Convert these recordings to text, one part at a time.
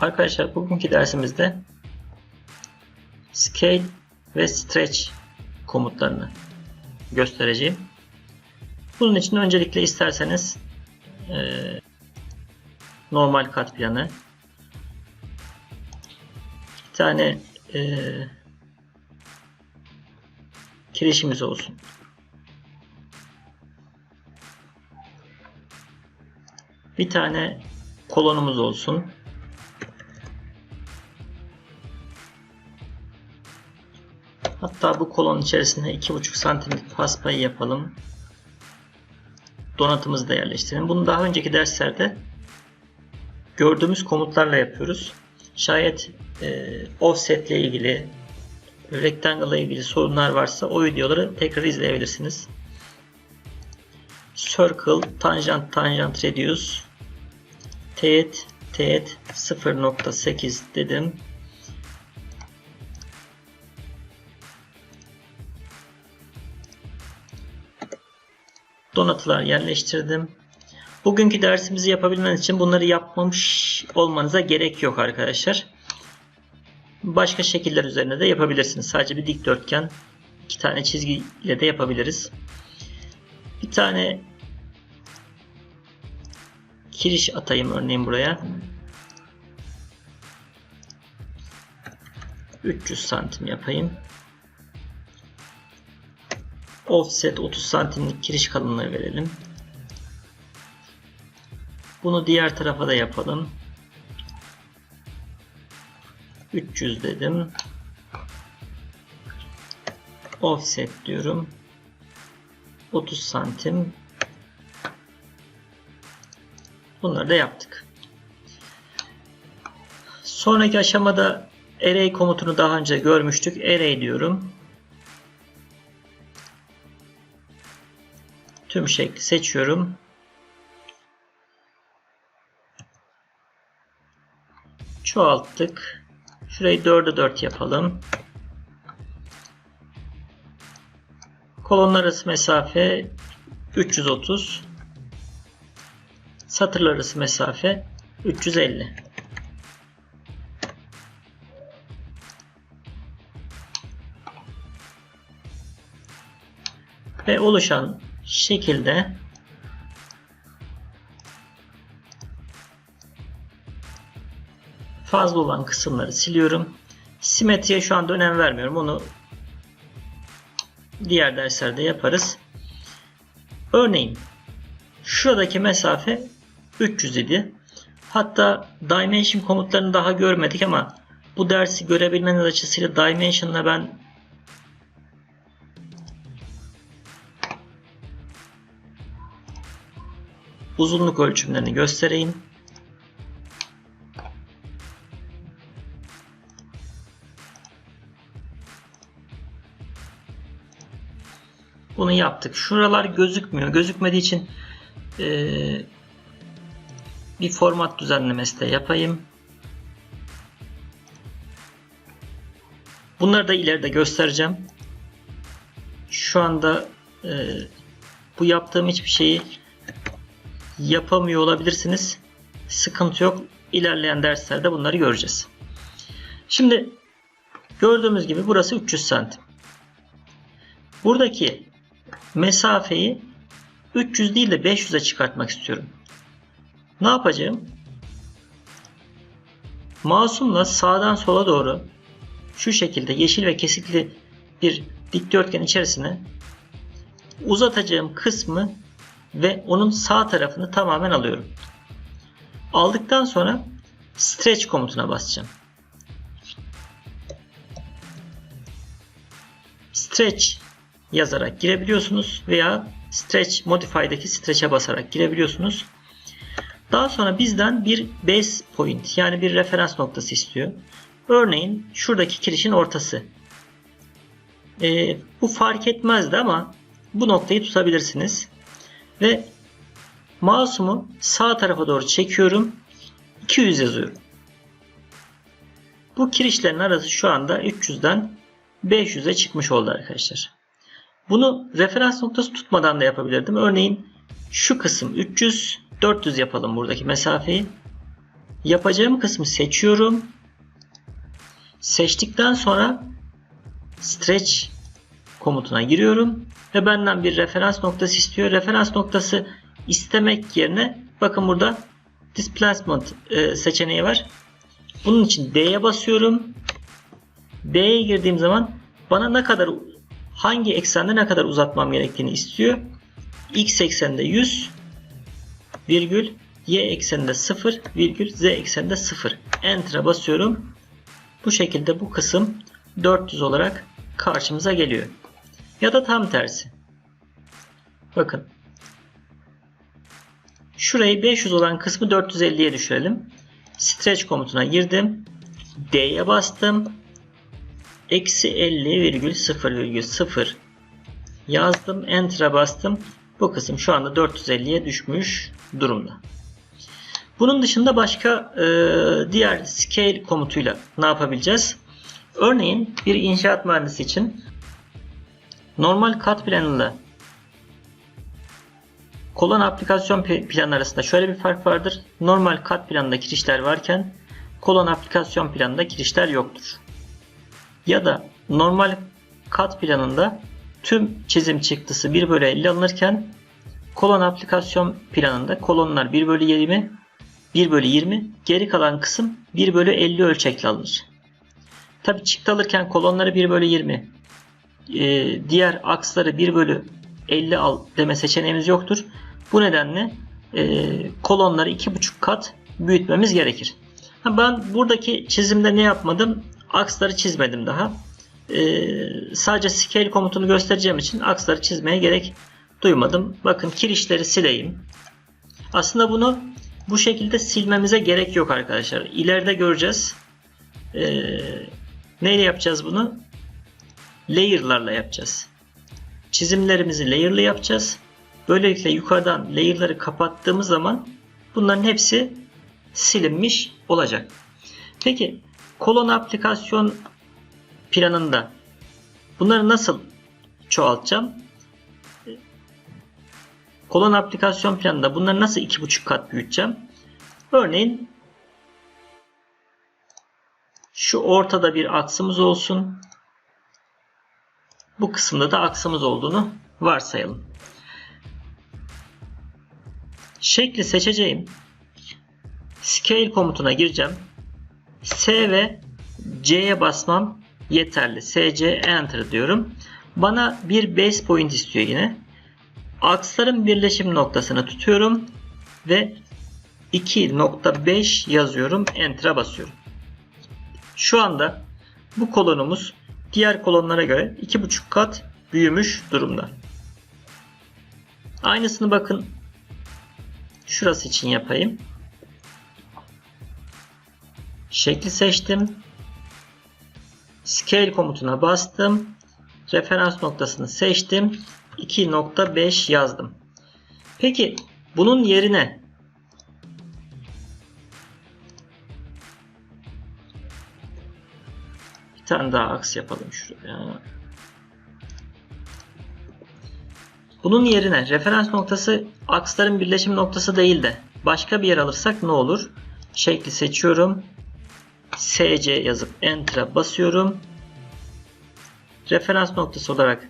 Arkadaşlar bugünkü dersimizde scale ve stretch komutlarını göstereceğim. Bunun için öncelikle isterseniz eee, normal kat planı bir tane eee kirişimiz olsun. Bir tane kolonumuz olsun. Hatta bu kolon içerisine 2,5 santimlik paspayı yapalım. Donatımızı da yerleştirelim. Bunu daha önceki derslerde gördüğümüz komutlarla yapıyoruz. Şayet e, offset ile ilgili rectangle ile ilgili sorunlar varsa o videoları tekrar izleyebilirsiniz. Circle, tangent, tangent, reduce, teğet, teğet 0.8 dedim. Donatılar yerleştirdim. Bugünkü dersimizi yapabilmeniz için bunları yapmamış olmanıza gerek yok arkadaşlar. Başka şekiller üzerine de yapabilirsiniz. Sadece bir dikdörtgen, iki tane çizgiyle de yapabiliriz. Bir tane kiriş atayım örneğin buraya. 300 santim yapayım. Offset 30 santimlik kiriş kalınlığı verelim. Bunu diğer tarafa da yapalım. 300 dedim. Offset diyorum. 30 santim. Bunları da yaptık. Sonraki aşamada array komutunu daha önce görmüştük. Array diyorum. Tüm şekli seçiyorum. Çoğalttık. Şurayı 4'e 4 yapalım. Kolonlar arası mesafe 330. Satırlar arası mesafe 350. Ve oluşan şekilde fazla olan kısımları siliyorum. Simetriye şu anda önem vermiyorum. Onu diğer derslerde yaparız. Örneğin şuradaki mesafe 300 idi. Hatta dimension komutlarını daha görmedik ama bu dersi görebilmeniz açısıyla dimension'la ben uzunluk ölçümlerini göstereyim. Bunu yaptık. Şuralar gözükmüyor. Gözükmediği için eee, bir format düzenlemesi de yapayım. Bunları da ileride göstereceğim. Şu anda eee, bu yaptığım hiçbir şeyi yapamıyor olabilirsiniz. Sıkıntı yok. İlerleyen derslerde bunları göreceğiz. Şimdi gördüğümüz gibi burası 300 santim. Buradaki mesafeyi 300 değil de 500'e çıkartmak istiyorum. Ne yapacağım? Masumla sağdan sola doğru şu şekilde yeşil ve kesikli bir dikdörtgen içerisine uzatacağım kısmı ve onun sağ tarafını tamamen alıyorum. Aldıktan sonra stretch komutuna basacağım. Stretch yazarak girebiliyorsunuz veya stretch modify'daki stretch'e basarak girebiliyorsunuz. Daha sonra bizden bir base point yani bir referans noktası istiyor. Örneğin şuradaki kirişin ortası. Ee, bu fark etmezdi ama bu noktayı tutabilirsiniz. Ve mouse'umu sağ tarafa doğru çekiyorum. 200 yazıyorum. Bu kirişlerin arası şu anda 300'den 500'e çıkmış oldu arkadaşlar. Bunu referans noktası tutmadan da yapabilirdim. Örneğin şu kısım 300, 400 yapalım buradaki mesafeyi. yapacağım kısmı seçiyorum. Seçtikten sonra stretch komutuna giriyorum ve benden bir referans noktası istiyor. Referans noktası istemek yerine bakın burada displacement e, seçeneği var. Bunun için D'ye basıyorum. D'ye girdiğim zaman bana ne kadar hangi eksende ne kadar uzatmam gerektiğini istiyor. X ekseninde 100 virgül Y ekseninde 0 virgül Z ekseninde 0. Enter'a basıyorum. Bu şekilde bu kısım 400 olarak karşımıza geliyor. Ya da tam tersi. Bakın. Şurayı 500 olan kısmı 450'ye düşürelim. Stretch komutuna girdim. D'ye bastım. Eksi 50,0,0 yazdım. Enter'a bastım. Bu kısım şu anda 450'ye düşmüş durumda. Bunun dışında başka e, diğer scale komutuyla ne yapabileceğiz? Örneğin bir inşaat mühendisi için normal kat planıyla kolon aplikasyon planı arasında şöyle bir fark vardır. Normal kat planında girişler varken kolon aplikasyon planında girişler yoktur. Ya da normal kat planında tüm çizim çıktısı 1 bölü 50 alınırken kolon aplikasyon planında kolonlar 1 bölü 20 1 bölü 20 geri kalan kısım 1 bölü 50 ölçekli alınır. Tabi çıktı alırken kolonları 1 bölü 20 ee, diğer aksları 1 bölü 50 al deme seçeneğimiz yoktur. Bu nedenle e, kolonları 2,5 kat büyütmemiz gerekir. Ben buradaki çizimde ne yapmadım? Aksları çizmedim daha. Ee, sadece scale komutunu göstereceğim için aksları çizmeye gerek duymadım. Bakın kirişleri sileyim. Aslında bunu bu şekilde silmemize gerek yok arkadaşlar. İleride göreceğiz. Ee, neyle yapacağız bunu? Layer'larla yapacağız. Çizimlerimizi layer'lı yapacağız. Böylelikle yukarıdan layer'ları kapattığımız zaman bunların hepsi silinmiş olacak. Peki kolon aplikasyon planında bunları nasıl çoğaltacağım? Kolon aplikasyon planında bunları nasıl 2,5 kat büyüteceğim? Örneğin şu ortada bir aksımız olsun. Bu kısımda da aksımız olduğunu varsayalım. Şekli seçeceğim. Scale komutuna gireceğim. S ve C'ye basmam yeterli. SC Enter diyorum. Bana bir base point istiyor yine. Aksların birleşim noktasını tutuyorum ve 2.5 yazıyorum. Enter'a basıyorum. Şu anda bu kolonumuz diğer kolonlara göre 2.5 kat büyümüş durumda. Aynısını bakın şurası için yapayım. Şekli seçtim. Scale komutuna bastım. Referans noktasını seçtim. 2.5 yazdım. Peki bunun yerine tane daha aks yapalım şuraya. Bunun yerine referans noktası aksların birleşim noktası değil de başka bir yer alırsak ne olur? Şekli seçiyorum. SC yazıp Enter'a basıyorum. Referans noktası olarak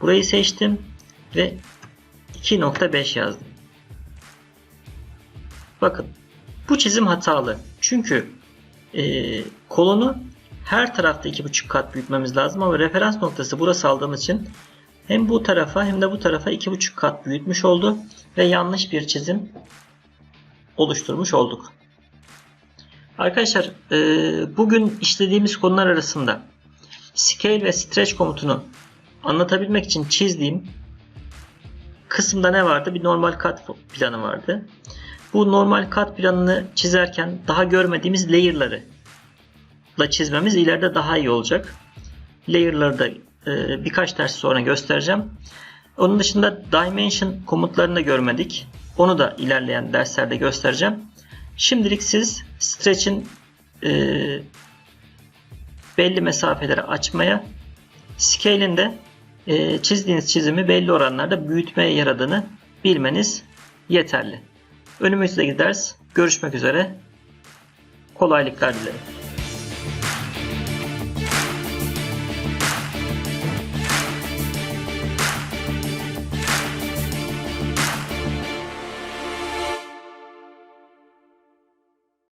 burayı seçtim ve 2.5 yazdım. Bakın bu çizim hatalı. Çünkü e, kolonu her tarafta 2.5 kat büyütmemiz lazım ama referans noktası burası aldığımız için hem bu tarafa hem de bu tarafa 2.5 kat büyütmüş oldu ve yanlış bir çizim oluşturmuş olduk. Arkadaşlar e, bugün işlediğimiz konular arasında scale ve stretch komutunu anlatabilmek için çizdiğim kısımda ne vardı? Bir normal kat planı vardı. Bu normal kat planını çizerken daha görmediğimiz layer'ları da çizmemiz ileride daha iyi olacak. Layer'ları da e, birkaç ders sonra göstereceğim. Onun dışında dimension komutlarını da görmedik. Onu da ilerleyen derslerde göstereceğim. Şimdilik siz stretch'in e, belli mesafeleri açmaya, scale'in de e, çizdiğiniz çizimi belli oranlarda büyütmeye yaradığını bilmeniz yeterli. Önümüzdeki ders görüşmek üzere. Kolaylıklar dilerim.